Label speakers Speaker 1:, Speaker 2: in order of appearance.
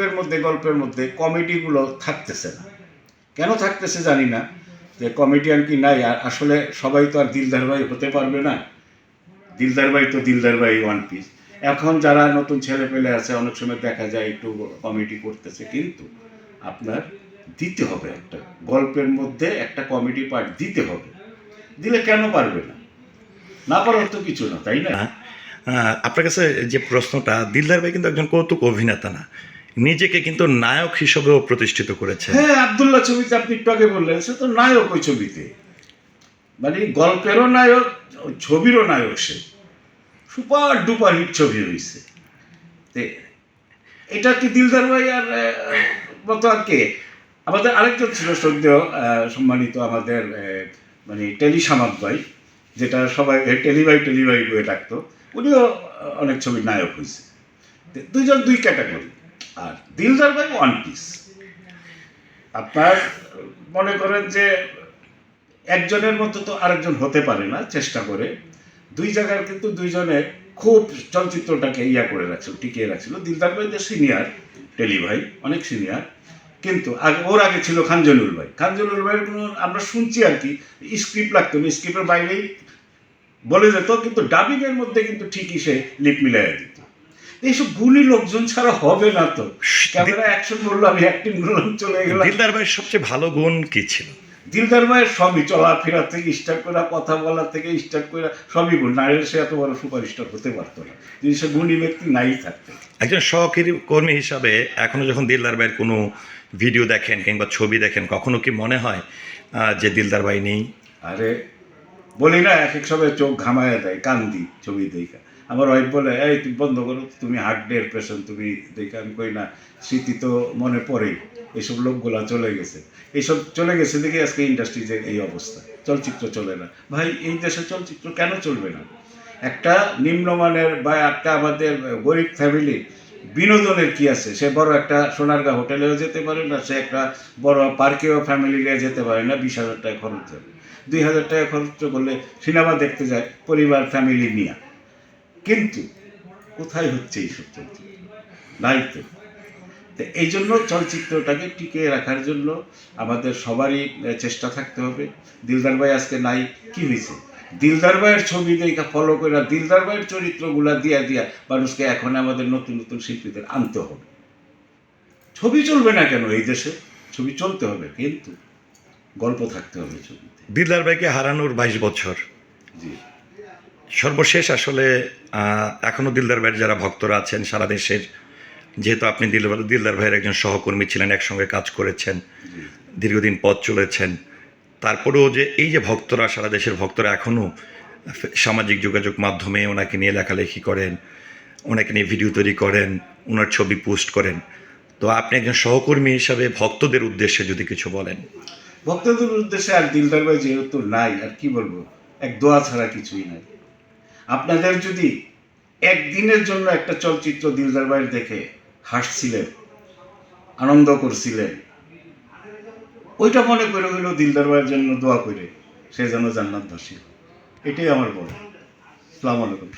Speaker 1: স্ক্রিপ্টের মধ্যে, গল্পের মধ্যে কমেডিগুলো থাকতেছে না। কেন থাকতেছে জানি না, যে কমেডিয়ান কি নাই, আর আসলে সবাই তো আর দিলদার ভাই হতে পারবে না। দিলদার ভাই তো দিলদার ভাই ওয়ান পিস এখন যারা নতুন ছেলে পেলে আছে, অনেক সময় দেখা যায় একটু কমেডি করতেছে, কিন্তু আপনার দিতে হবে একটা, গল্পের মধ্যে একটা কমেডি পার্ট দিতে হবে। দিলে কেন পারবে না? না পারার তো কিছু না, তাই না?
Speaker 2: আপনার কাছে যে প্রশ্নটা, দিলদার ভাই কিন্তু একজন কৌতুক অভিনেতা না। নিজেকে কিন্তু নায়ক হিসেবেও প্রতিষ্ঠিত করেছে।
Speaker 1: হ্যাঁ আবদুল্লাহ ছবিতে আপনি একটু আগে বললেন সে তো নায়ক ওই ছবিতে। মানে গল্পেরও নায়ক ছবিরও নায়ক সে। সুপার ডুপার হিট ছবি হয়েছে এটা কি দিলদার ভাই আর মতো আর কে? আমাদের আরেকজন ছিল আহ, সম্মানিত আমাদের মানে টেলি সামাদ ভাই যেটা সবাই টেলিভাই টেলিভাই বয়ে ডাকতো। উনিও অনেক ছবির নায়ক হয়েছে দুইজন দুই ক্যাটাগরি। আর দিলদার ভাই ওয়ান পিস আপনার মনে করেন যে একজনের মতো তো আরেকজন হতে পারে না, চেষ্টা করে। দুই জায়গার কিন্তু দুইজনে খুব চলচ্চিত্রটাকে ইয়া করে রাখছিল, টিকিয়ে রাখছিল। দিলদার ভাই সিনিয়র টেলি ভাই, অনেক সিনিয়র কিন্তু আগে ওর আগে ছিল খানজনুল ভাই। খানজনুল ভাইয়ের কোনো আমরা শুনছি আর কি স্ক্রিপ্ট লাগতো না। স্ক্রিপ্টের বাইরেই বলে যেত, কিন্তু ডাবিংয়ের মধ্যে কিন্তু ঠিকই সে লিপ মিলাই দিত। এইসব গুণী লোকজন ছাড়া হবে না তো। ক্যামেরা অ্যাকশন আমি অ্যাক্টিং করলাম চলে গেলাম।
Speaker 2: দিলদার ভাইয়ের সবচেয়ে ভালো গুণ কি ছিল?
Speaker 1: দিলদার ভাইয়ের সবই চলাফেরা থেকে স্টার্ট করা কথা বলা থেকে স্টার্ট করা সবই গুণ। নারীর সে এত বড় সুপারস্টার হতে পারতো না। যদি সে গুণী ব্যক্তি নাই থাকতো
Speaker 2: একজন সহকারী কর্মী হিসাবে এখনও যখন দিলদার ভাইয়ের কোনো ভিডিও দেখেন কিংবা ছবি দেখেন কখনো কি মনে হয় যে দিলদার ভাই নেই?
Speaker 1: আরে বলি না এক এক সময় চোখ ঘামায় দেয় কান্দি ছবি দেখা। আমার ওয়াইফ বলে, এই, তুমি বন্ধ করো, তুমি হার্ট ডের পেশেন্ট তুমি দেখে আমি কই না, স্মৃতি তো মনে পড়েই এইসব লোকগুলা চলে গেছে। এইসব চলে গেছে দেখে আজকে ইন্ডাস্ট্রি ইন্ডাস্ট্রিজের এই অবস্থা, চলচ্চিত্র চলে না। ভাই, এই দেশে চলচ্চিত্র কেন চলবে না? একটা নিম্নমানের বা একটা আমাদের গরিব ফ্যামিলি বিনোদনের কি আছে? সে বড় একটা সোনারগাঁ হোটেলেও যেতে পারে না, সে একটা বড় পার্কেও ফ্যামিলি নিয়ে যেতে পারে না, বিশ হাজার টাকা খরচ যাবে দুই হাজার টাকা খরচ করলে সিনেমা দেখতে যায় পরিবার ফ্যামিলি নিয়ে। কিন্তু কোথায় হচ্ছে এইসব চলচ্চিত্র? নাই তো এই জন্য চলচ্চিত্রটাকে টিকিয়ে রাখার জন্য আমাদের সবারই চেষ্টা থাকতে হবে। দিলদার ভাই আজকে নাই কি হয়েছে? দিলদার ভাইয়ের ছবি দেখা ফলো করে দিলদার ভাইয়ের চরিত্রগুলা দিয়া দিয়া মানুষকে এখন আমাদের নতুন নতুন শিল্পীদের আনতে হবে। ছবি চলবে না কেন এই দেশে? ছবি চলতে হবে কিন্তু গল্প থাকতে হবে ছবিতে।
Speaker 2: দিলদার ভাইকে হারানোর বাইশ বছর।
Speaker 1: জি।
Speaker 2: সর্বশেষ আসলে আহ, এখনও দিলদার ভাইয়ের যারা ভক্তরা আছেন সারা দেশের যেহেতু আপনি দিলদার দিলদার ভাইয়ের একজন সহকর্মী ছিলেন একসঙ্গে কাজ করেছেন দীর্ঘদিন পথ চলেছেন তারপরেও যে এই যে ভক্তরা সারা দেশের ভক্তরা এখনও সামাজিক যোগাযোগ মাধ্যমে ওনাকে নিয়ে লেখালেখি করেন ওনাকে নিয়ে ভিডিও তৈরি করেন ওনার ছবি পোস্ট করেন তো আপনি একজন সহকর্মী হিসাবে ভক্তদের উদ্দেশ্যে যদি কিছু বলেন।
Speaker 1: ভক্তদের উদ্দেশ্যে আর দিলদার ভাই যেহেতু নাই আর কি বলব? এক দোয়া ছাড়া কিছুই নাই। আপনাদের যদি একদিনের জন্য একটা চলচ্চিত্র দিলদার ভাইয়ের দেখে হাসছিলেন, আনন্দ করছিলেন, ওইটা মনে করে হইল দিলদার ভাইয়ের জন্য দোয়া করে সে যেন জান্নাত জান্নাতবাসী এটাই আমার বলা সালাম আলাইকুম।